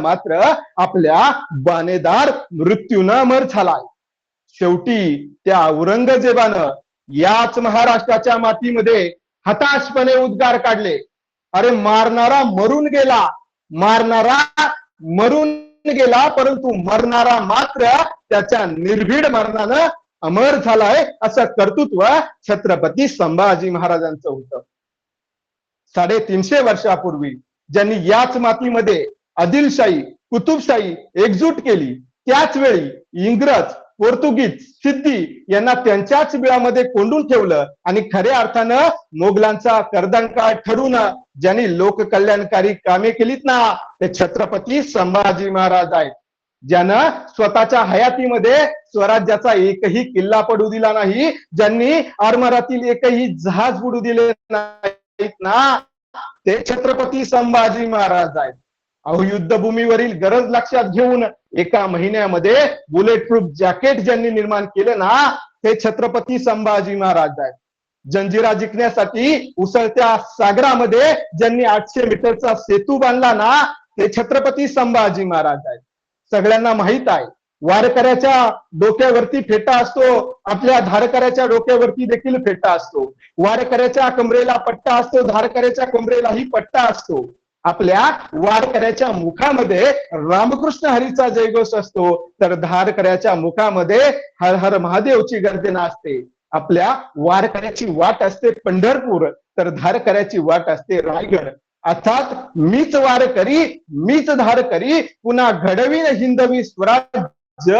मात्र आपल्या बानेदार मृत्यूनं अमर झालाय. शेवटी त्या औरंगजेबानं याच महाराष्ट्राच्या मातीमध्ये हताशपणे उद्गार काढले. अरे मारणारा मरून गेला मारणारा मरून गेला परंतु मरणारा मात्र त्याच्या निर्भीड मरणानं अमर झालाय असं कर्तृत्व छत्रपती संभाजी महाराजांचं होतं. साडेतीनशे वर्षापूर्वी ज्यांनी याच मातीमध्ये आदिलशाही कुतुबशाही एकजूट केली. त्याच वेळी इंग्रज पोर्तुगीज सिद्धी यांना त्यांच्याच बिळामध्ये कोंडून ठेवलं आणि खऱ्या अर्थानं मोगलांचा कर्दंकाळ ठरून ज्यांनी लोककल्याणकारी कामे केलीत ना ते छत्रपती संभाजी महाराज आहेत. ज्यानं स्वतःच्या हयातीमध्ये स्वराज्याचा एकही किल्ला पडू दिला नाही ज्यांनी आरमारातील एकही जहाज बुडू दिले नाहीत ना ते छत्रपती संभाजी महाराज आहेत. अहो युद्धभूमीवरील गरज लक्षात घेऊन एका महिन्यामध्ये बुलेट प्रूफ जॅकेट ज्यांनी निर्माण केलं ना ते छत्रपती संभाजी महाराज आहेत. जंजिरा जिंकण्यासाठी उसळत्या सागरामध्ये ज्यांनी आठशे मीटरचा सेतू बांधला ना ते छत्रपती संभाजी महाराज आहेत. सगळ्यांना माहीत आहे वारकऱ्याच्या डोक्यावरती फेटा असतो आपल्या धारकऱ्याच्या डोक्यावरती देखील फेटा असतो. वारकऱ्याच्या कमरेला पट्टा असतो धारकऱ्याच्या कमरेलाही पट्टा असतो. आपल्या वारकऱ्याच्या मुखामध्ये रामकृष्ण हरीचा जयघोष असतो तर धारकऱ्याच्या मुखामध्ये हर हर महादेवची गर्जना असते आपल्या वारकऱ्याची वाट असते पंढरपूर तर धारकऱ्याची वाट असते रायगड. अर्थात मीच वारकरी मीच धारकरी पुन्हा घडवीन हिंदवी स्वराज्य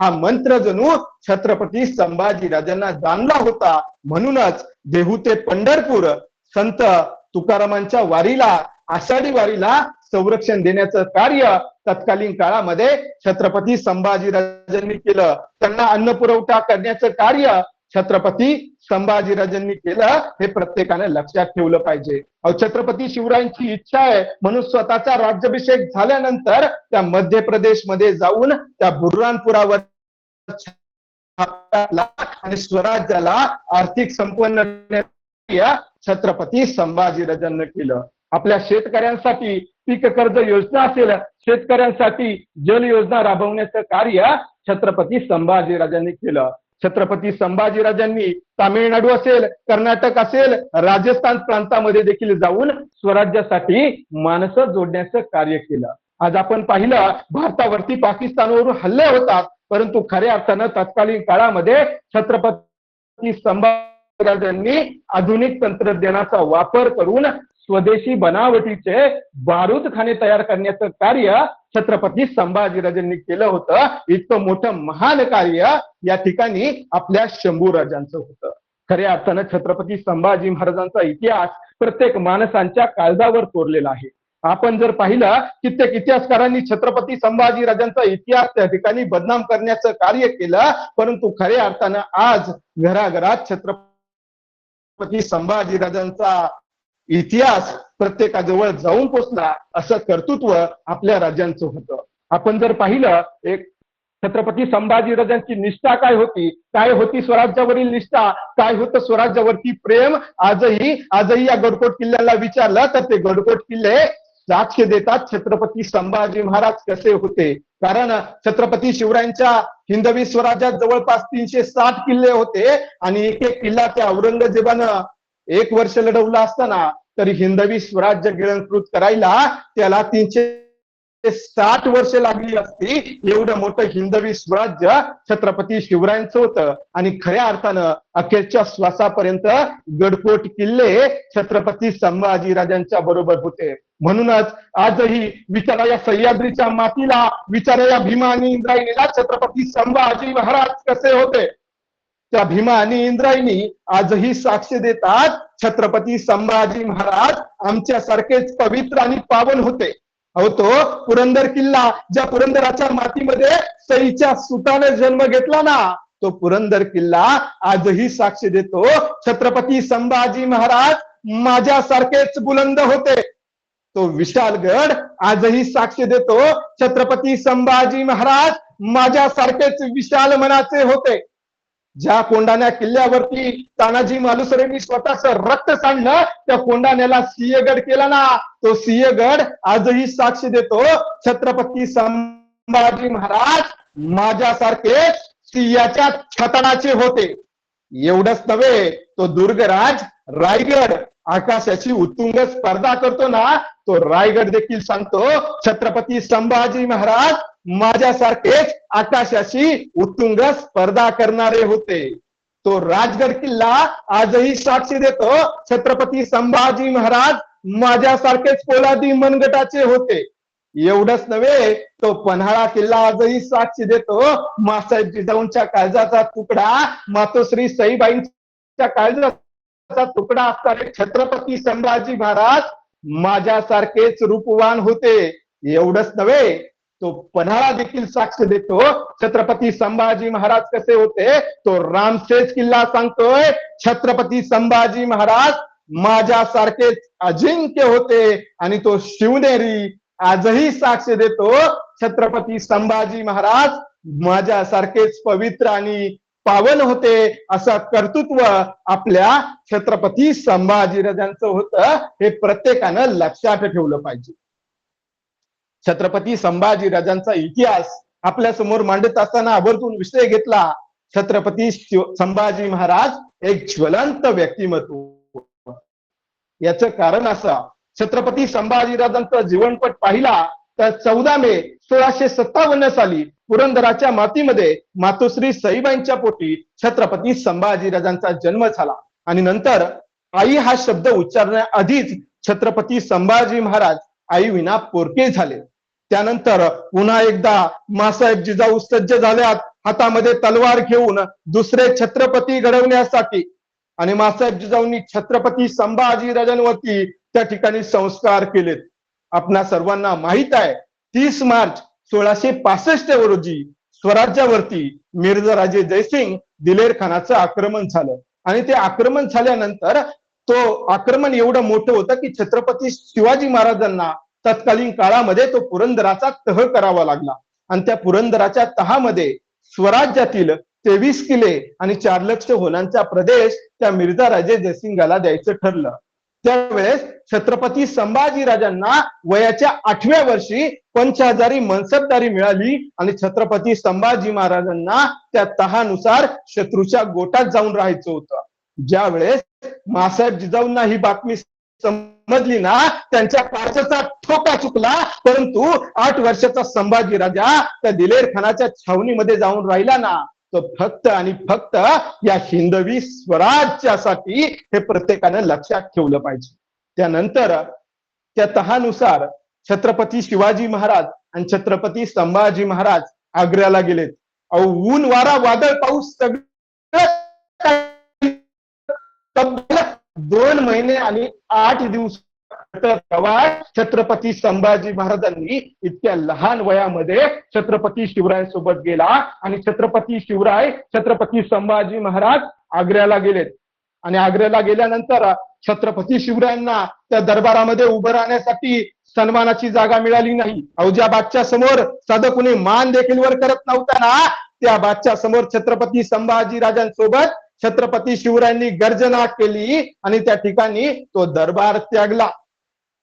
हा मंत्र जणू छत्रपती संभाजी राजांना जाणला होता. म्हणूनच देहू ते पंढरपूर संत तुकारामांच्या वारीला आषाढी वारीला संरक्षण देण्याचं कार्य तत्कालीन काळामध्ये छत्रपती संभाजी राजांनी केलं. त्यांना अन्न पुरवठा करण्याचं कार्य छत्रपती संभाजीराजांनी केलं हे प्रत्येकाने लक्षात ठेवलं पाहिजे. छत्रपती शिवरायांची इच्छा आहे म्हणून स्वतःचा राज्याभिषेक झाल्यानंतर त्या मध्य प्रदेशमध्ये जाऊन त्या बुर्रानपुरावर आणि स्वराज्याला आर्थिक संपन्न छत्रपती संभाजीराजांनी केलं. आपल्या शेतकऱ्यांसाठी पीक कर्ज योजना असेल शेतकऱ्यांसाठी जल योजना राबवण्याचं कार्य छत्रपती संभाजीराजांनी केलं. छत्रपती संभाजीराजांनी तामिळनाडू असेल कर्नाटक असेल राजस्थान प्रांतामध्ये देखील जाऊन स्वराज्यासाठी माणसं जोडण्याचं कार्य केलं. आज आपण पाहिलं भारतावरती पाकिस्तानवरून हल्ले होतात परंतु खऱ्या अर्थानं तत्कालीन काळामध्ये छत्रपती संभाजीराजांनी आधुनिक तंत्रज्ञानाचा वापर करून स्वदेशी बनावटीचे बारूदखाने तयार करण्याचं कार्य छत्रपती संभाजीराजांनी केलं होतं. इतकं मोठं महान कार्य या ठिकाणी आपल्या शंभू राजांचं होतं. खऱ्या अर्थानं छत्रपती संभाजी महाराजांचा इतिहास प्रत्येक माणसांच्या काळजावर कोरलेला आहे. आपण जर पाहिलं कित्येक इतिहासकारांनी छत्रपती संभाजी राजांचा इतिहास त्या ठिकाणी बदनाम करण्याचं कार्य केलं परंतु खऱ्या अर्थानं आज घराघरात छत्रपती संभाजी राजांचा इतिहास प्रत्येकाजवळ जाऊन पोचला असं कर्तृत्व आपल्या राज्यांचं होतं. आपण जर पाहिलं एक छत्रपती संभाजी राजांची निष्ठा काय होती? काय होती स्वराज्यावरील निष्ठा? काय होतं स्वराज्यावरती प्रेम? आजही आजही या गडकोट किल्ल्याला विचारलं तर ते गडकोट किल्ले साक्ष देतात छत्रपती संभाजी महाराज कसे होते? कारण छत्रपती शिवरायांच्या हिंदवी स्वराज्यात जवळपास तीनशे साठ किल्ले होते आणि एक एक किल्ला त्या औरंगजेबानं एक वर्ष लढवलं असताना तरी हिंदवी स्वराज्य गिळंकृत करायला त्याला तीनशे ते साठ वर्ष लागली असती एवढं मोठं हिंदवी स्वराज्य छत्रपती शिवरायांचं होतं. आणि खऱ्या अर्थानं अखेरच्या श्वासापर्यंत गडकोट किल्ले छत्रपती संभाजीराजांच्या बरोबर होते. म्हणूनच आजही विचारा या सह्याद्रीच्या मातीला विचारा या भीमा आणि इंद्रायणीला छत्रपती संभाजी महाराज कसे होते? त्या भीमा आणि इंद्रायणी आजही साक्ष देतात छत्रपती संभाजी महाराज आमच्यासारखेच पवित्र आणि पावन होते. अहो तो पुरंदर किल्ला ज्या पुरंदराच्या मातीमध्ये सईच्या सुताने जन्म घेतला ना तो पुरंदर किल्ला आजही साक्ष देतो. छत्रपती संभाजी महाराज माझ्यासारखेच बुलंद होते. तो विशालगड आजही साक्ष देतो. छत्रपती संभाजी महाराज माझ्यासारखेच विशाल मनाचे होते. ज्या कोंडाण्या किल्ल्यावरती तानाजी मालुसरेंनी स्वतःच रक्त सांडलं त्या कोंडाण्याला सिंहगड केला ना. तो सिंहगड आजही साक्ष देतो. छत्रपती संभाजी महाराज माझ्यासारखे सिंहाच्या छतनाचे होते. एवढंच नव्हे तो दुर्गराज रायगड आकाशाची उत्तुंग स्पर्धा करतो ना. तो रायगड देखील सांगतो छत्रपती संभाजी महाराज माझ्यासारखेच आकाशाशी उत्तुंग स्पर्धा करणारे होते. तो राजगड किल्ला आजही साक्षी देतो. छत्रपती संभाजी महाराज माझ्यासारखेच पोलादी मनगटाचे होते. एवढंच नव्हे तो पन्हाळा किल्ला आजही साक्षी देतो. मासाहेब जिजाऊंच्या काळजाचा तुकडा मातोश्री सईबाईंच्या काळजाचा तुकडा असणारे छत्रपती संभाजी महाराज माझ्यासारखेच रूपवान होते. एवढंच नव्हे तो पन्हाळा देखील साक्ष देतो. छत्रपती संभाजी महाराज कसे होते? तो रामशेज किल्ला सांगतोय. छत्रपती संभाजी महाराज माझ्यासारखेच अजिंक्य होते आणि तो शिवनेरी आजही साक्ष देतो. छत्रपती संभाजी महाराज माझ्यासारखेच पवित्र आणि पावन होते. असं कर्तृत्व आपल्या छत्रपती संभाजीराजांचं होतं. हे प्रत्येकानं लक्षात ठेवलं पाहिजे. छत्रपती संभाजीराजांचा इतिहास आपल्यासमोर मांडत असताना आवर्जून विषय घेतला. छत्रपती संभाजी महाराज एक ज्वलंत व्यक्तिमत्व. याचं कारण असं छत्रपती संभाजीराजांचा जीवनपट पाहिला तर चौदा मे सोळाशे सत्तावन्न साली पुरंदराच्या मातीमध्ये मातोश्री सईबाईंच्या पोटी छत्रपती संभाजीराजांचा जन्म झाला. आणि नंतर आई हा शब्द उच्चारण्याआधीच छत्रपती संभाजी महाराज आई विना पोरके झाले. त्यानंतर पुन्हा एकदा मासाहेब जिजाऊ सज्ज झाल्यात हातामध्ये तलवार घेऊन दुसरे छत्रपती घडवण्यासाठी. आणि मासाहेब जिजाऊंनी छत्रपती संभाजीराजांवरती त्या ठिकाणी संस्कार केलेत. आपणा सर्वांना माहीत आहे तीस मार्च सोळाशे पासष्ट रोजी स्वराज्यावरती मिर्झा राजे जयसिंग दिलेर खानाचं आक्रमण झालं. आणि ते आक्रमण झाल्यानंतर तो आक्रमण एवढं मोठं होतं की छत्रपती शिवाजी महाराजांना तत्कालीन काळामध्ये तो पुरंदराचा तह करावा लागला. आणि त्या पुरंदराच्या तहामध्ये स्वराज्यातील तेवीस किल्ले आणि चार लक्ष होणांचा प्रदेश त्या मिर्झा राजे जयसिंगाला द्यायचं ठरलं. त्यावेळेस छत्रपती संभाजीराजांना वयाच्या आठव्या वर्षी पंचहजारी मनसबदारी मिळाली आणि छत्रपती संभाजी महाराजांना त्या तहानुसार शत्रूच्या गोटात जाऊन राहायचं होतं. ज्यावेळेस मासाहेब जिजाऊंना ही बातमी समजली ना त्यांच्या काचचा ठोका चुकला परंतु आठ वर्षाचा संभाजी राजा त्या दिलेर खानाच्या छावणीमध्ये जाऊन राहिला ना तो फक्त आणि फक्त या हिंदवी स्वराज्यासाठी हे प्रत्येकानं लक्षात ठेवलं पाहिजे. त्यानंतर त्या तहानुसार छत्रपती शिवाजी महाराज आणि छत्रपती संभाजी महाराज आग्र्याला गेलेत. अहो ऊन वारा वादळ पाऊस सगळं दोन महिने आणि आठ दिवस प्रवास छत्रपती संभाजी महाराजांनी इतक्या लहान वयामध्ये छत्रपती शिवरायांसोबत गेला आणि छत्रपती शिवराय छत्रपती संभाजी महाराज आग्र्याला गेलेत आणि आग्र्याला गेल्यानंतर छत्रपती शिवरायांना त्या दरबारामध्ये उभं राहण्यासाठी सन्मानाची जागा मिळाली नाही. औजाबादच्या बादच्या समोर साधं कुणी मान देखील वर करत नव्हता ना त्या बादच्या समोर छत्रपती संभाजी राजांसोबत छत्रपती शिवरायांनी गर्जना केली आणि त्या ठिकाणी तो दरबार त्यागला.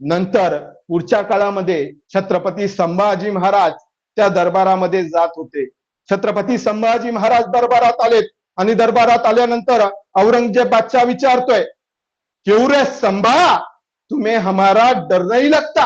नंतर पुढच्या काळामध्ये छत्रपती संभाजी महाराज त्या दरबारामध्ये जात होते. छत्रपती संभाजी महाराज दरबारात आलेत आणि दरबारात आल्यानंतर औरंगजेब बादशाह विचारतोय केवढे संभा तुम्ही हमारा डर नाही लगता?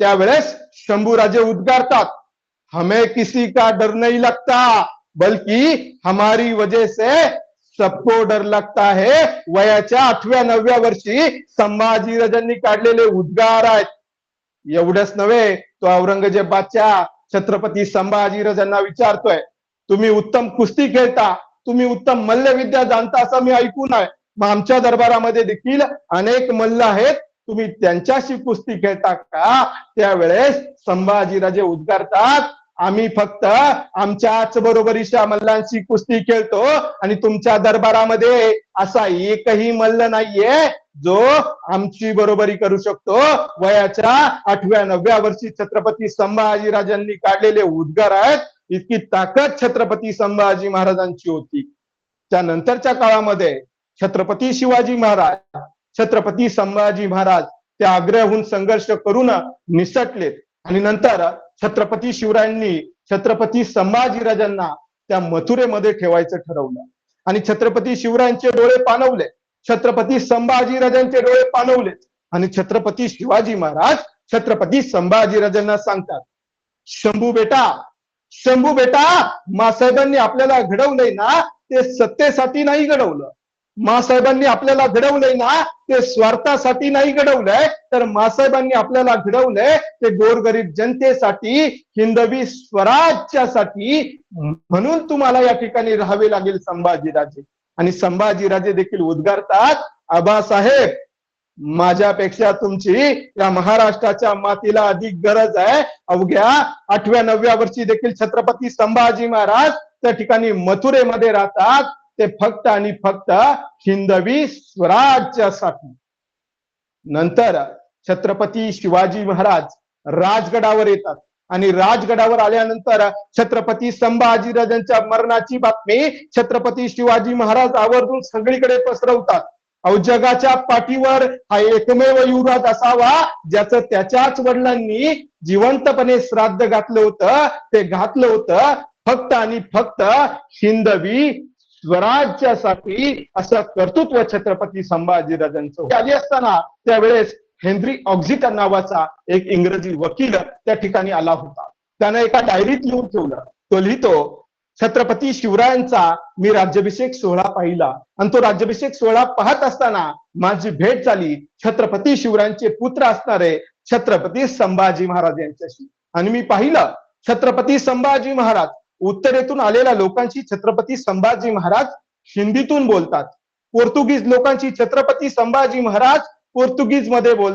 त्यावेळेस शंभूराजे उद्गारतात हमें किसी का डर नहीं लगता बल्कि हमारी वजह से सबको डर लगता है। वयाच्या आठव्या नवव्या वर्षी संभाजीराजांनी काढलेले उद्गार आहेत। एवढंच नव्हे तो औरंगजेबाच्या छत्रपती संभाजीराजांना विचारतोय तुम्ही उत्तम कुस्ती खेळता तुम्ही उत्तम मल्लविद्या जाणता असं मी ऐकून आहे. मग आमच्या दरबारामध्ये देखील अनेक मल्ल आहेत तुम्ही त्यांच्याशी कुस्ती खेळता का? त्यावेळेस संभाजीराजे उद्गारतात आम्ही फक्त आमच्याच बरोबरीच्या मल्लांशी कुस्ती खेळतो आणि तुमच्या दरबारामध्ये असा एकही मल्ल नाहीये जो आमची बरोबरी करू शकतो. वयाच्या आठव्या नवव्या वर्षी छत्रपती संभाजीराजांनी काढलेले उद्गार आहेत. इतकी ताकद छत्रपती संभाजी महाराजांची होती. त्यानंतरच्या काळामध्ये छत्रपती शिवाजी महाराज छत्रपती संभाजी महाराज त्या आग्र्याहून संघर्ष करून निसटलेत. आणि नंतर छत्रपती शिवरायांनी छत्रपती संभाजीराजांना त्या मथुरेमध्ये ठेवायचं ठरवलं. आणि छत्रपती शिवरायांचे डोळे पाणवले छत्रपती संभाजीराजांचे डोळे पाणवले आणि छत्रपती शिवाजी महाराज छत्रपती संभाजीराजांना सांगतात शंभू बेटा शंभू बेटा मासाहेबांनी आपल्याला घडवलंय ना ते सत्तेसाठी नाही घडवलं. मासाहेबांनी आपल्याला घडवलंय ना ते स्वार्थासाठी नाही घडवलंय तर मासाहेबांनी आपल्याला घडवलंय ते गोरगरीब जनतेसाठी हिंदवी स्वराज्यासाठी. म्हणून तुम्हाला या ठिकाणी राहावे लागेल संभाजीराजे. आणि संभाजीराजे देखील उद्गारतात आबासाहेब माझ्यापेक्षा तुमची या महाराष्ट्राच्या मातीला अधिक गरज आहे. अवघ्या आठव्या नवव्या वर्षी देखील छत्रपती संभाजी महाराज त्या ठिकाणी मथुरेमध्ये राहतात. ते फक्त आणि फक्त हिंदवी स्वराज्यासाठी. नंतर छत्रपती शिवाजी महाराज राजगडावर येतात. आणि राजगडावर आल्यानंतर छत्रपती संभाजीराजांच्या मरणाची बातमी छत्रपती शिवाजी महाराज आवर्जून सगळीकडे पसरवतात. अहो जगाच्या पाठीवर हा एकमेव युवराज असावा ज्याचं त्याच्याच वडिलांनी जिवंतपणे श्राद्ध घातलं होतं. ते घातलं होतं. फक्त आणि फक्त हिंदवी स्वराज्यासाठी असं कर्तृत्व छत्रपती संभाजीराजांचं होतं. आली असताना त्यावेळेस हेनरी ऑक्झिटन नावाचा एक इंग्रजी वकील त्या ठिकाणी आला होता. त्यानं एका डायरीत लिहून ठेवलं. तो लिहितो छत्रपती शिवरायांचा मी राज्याभिषेक सोहळा पाहिला. आणि तो राज्याभिषेक सोहळा पाहत असताना माझी भेट झाली. छत्रपती शिवरायांचे पुत्र असणारे छत्रपती संभाजी महाराज यांच्याशी. आणि मी पाहिलं छत्रपती संभाजी महाराज उत्तरेतून आलेल्या लोकांशी छत्रपती संभाजी महाराज हिंदीतून बोलतात. पोर्तुगीज लोकांशी छत्रपती संभाजी महाराज पोर्तुगीजमध्ये बोलतात.